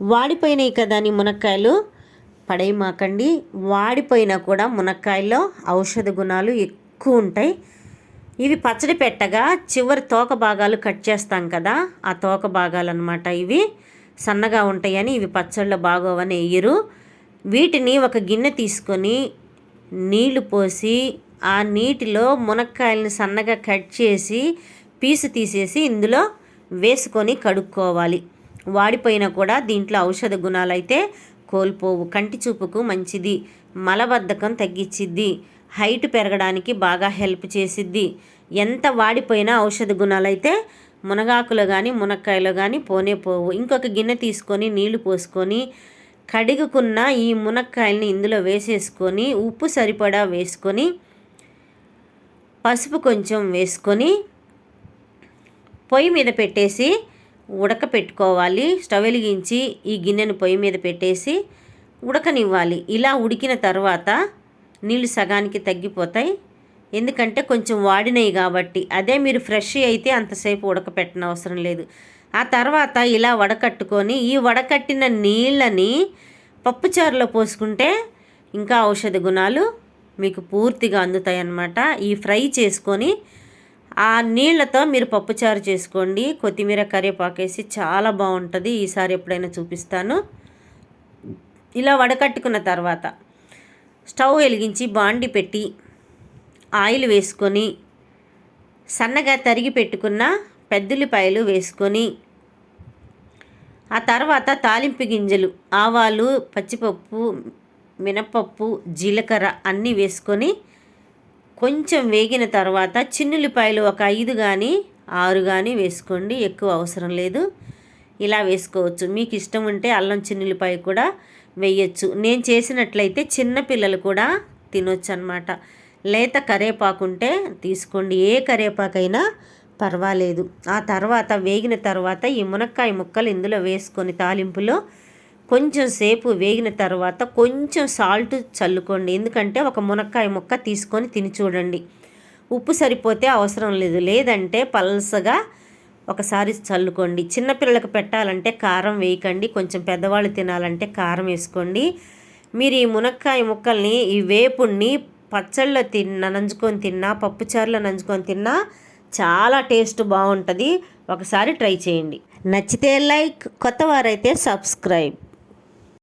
వాడిపోయినాయి కదా అని మునక్కాయలు? పడేయమాకండి వాడిపోయినా కూడా మునక్కాయల్లో ఔషధ గుణాలు ఎక్కువ ఉంటాయి. ఇవి పచ్చడి పెట్టగా చివరి తోక భాగాలు కట్ చేస్తాం కదా ఆ తోక భాగాలు అనమాట ఇవి. సన్నగా ఉంటాయని ఇవి పచ్చళ్ళు బాగోవని వేయరు వీటిని ఒక గిన్నె తీసుకొని నీళ్ళు పోసి ఆ నీటిలో మునక్కాయలను సన్నగా కట్ చేసి పీసు తీసేసి ఇందులో వేసుకొని కడుక్కోవాలి. వాడిపోయినా కూడా దీంట్లో ఔషధ గుణాలు అయితే కోల్పోవు. కంటి చూపుకు మంచిది. మలబద్ధకం తగ్గించిద్ది హైట్ పెరగడానికి బాగా హెల్ప్ చేసిద్ది. ఎంత వాడిపోయినా ఔషధ గుణాలు అయితే మునగాకులో కానీ మునక్కాయలో కానీ పోనే పోవు. ఇంకొక గిన్నె తీసుకొని నీళ్ళు పోసుకొని కడుగుకున్న ఈ మునక్కాయల్ని ఇందులో వేసేసుకొని ఉప్పు సరిపడా వేసుకొని పసుపు కొంచెం వేసుకొని పొయ్యి మీద పెట్టేసి ఉడకపెట్టుకోవాలి. స్టవ్ వెలిగించి ఈ గిన్నెను పొయ్యి మీద పెట్టేసి ఉడకనివ్వాలి. ఇలా ఉడికిన తర్వాత నీళ్ళు సగానికి తగ్గిపోతాయి. ఎందుకంటే కొంచెం వాడినవి కాబట్టి. అదే మీరు ఫ్రెష్ అయితే అంతసేపు ఉడకపెట్టనవసరం అవసరం లేదు. ఆ తర్వాత ఇలా వడకట్టుకొని ఈ వడకట్టిన నీళ్ళని పప్పుచారులో పోసుకుంటే ఇంకా ఔషధ గుణాలు మీకు పూర్తిగా అందుతాయి అన్నమాట ఈ ఫ్రై చేసుకొని ఆ నీళ్ళతో మీరు పప్పుచారు చేసుకోండి. కొత్తిమీర కరివేపాకేసి చాలా బాగుంటుంది. ఈసారి ఎప్పుడైనా చూపిస్తాను. ఇలా వడకట్టుకున్న తర్వాత స్టవ్ వెలిగించి బాండి పెట్టి ఆయిల్ వేసుకొని సన్నగా తరిగి పెట్టుకున్న పెద్దలిపాయలు వేసుకొని ఆ తర్వాత తాలింపు గింజలు ఆవాలు పచ్చిపప్పు మినపప్పు జీలకర్ర అన్నీ వేసుకొని కొంచెం వేగిన తర్వాత చిన్నుల్లిపాయలు ఒక ఐదు కానీ ఆరు కానీ వేసుకోండి. ఎక్కువ అవసరం లేదు. ఇలా వేసుకోవచ్చు. మీకు ఇష్టం ఉంటే అల్లం చిన్నులిపాయ కూడా వేయచ్చు. నేను చేసినట్లయితే చిన్నపిల్లలు కూడా తినొచ్చు అనమాట లేత కరేపాకు ఉంటే తీసుకోండి. ఏ కరేపాకైనా పర్వాలేదు. ఆ తర్వాత వేగిన తర్వాత ఈ మునక్కాయ ముక్కలు ఇందులో వేసుకొని తాలింపులో కొంచెం సేపు వేగిన తర్వాత కొంచెం సాల్ట్ చల్లుకోండి. ఎందుకంటే ఒక మునక్కాయ ముక్క తీసుకొని తిని చూడండి. ఉప్పు సరిపోతే అవసరం లేదు. లేదంటే పల్సగా ఒకసారి చల్లుకోండి. చిన్నపిల్లలకు పెట్టాలంటే కారం వేయకండి. కొంచెం పెద్దవాళ్ళు తినాలంటే కారం వేసుకోండి. మీరు ఈ మునక్కాయ ముక్కల్ని ఈ వేపుణ్ణి పచ్చళ్ళ తిన్న నంచుకొని తిన్నా పప్పుచారులో నంచుకొని తిన్నా చాలా టేస్ట్ బాగుంటుంది. ఒకసారి ట్రై చేయండి. నచ్చితే లైక్ కొత్త వారైతే సబ్స్క్రైబ్.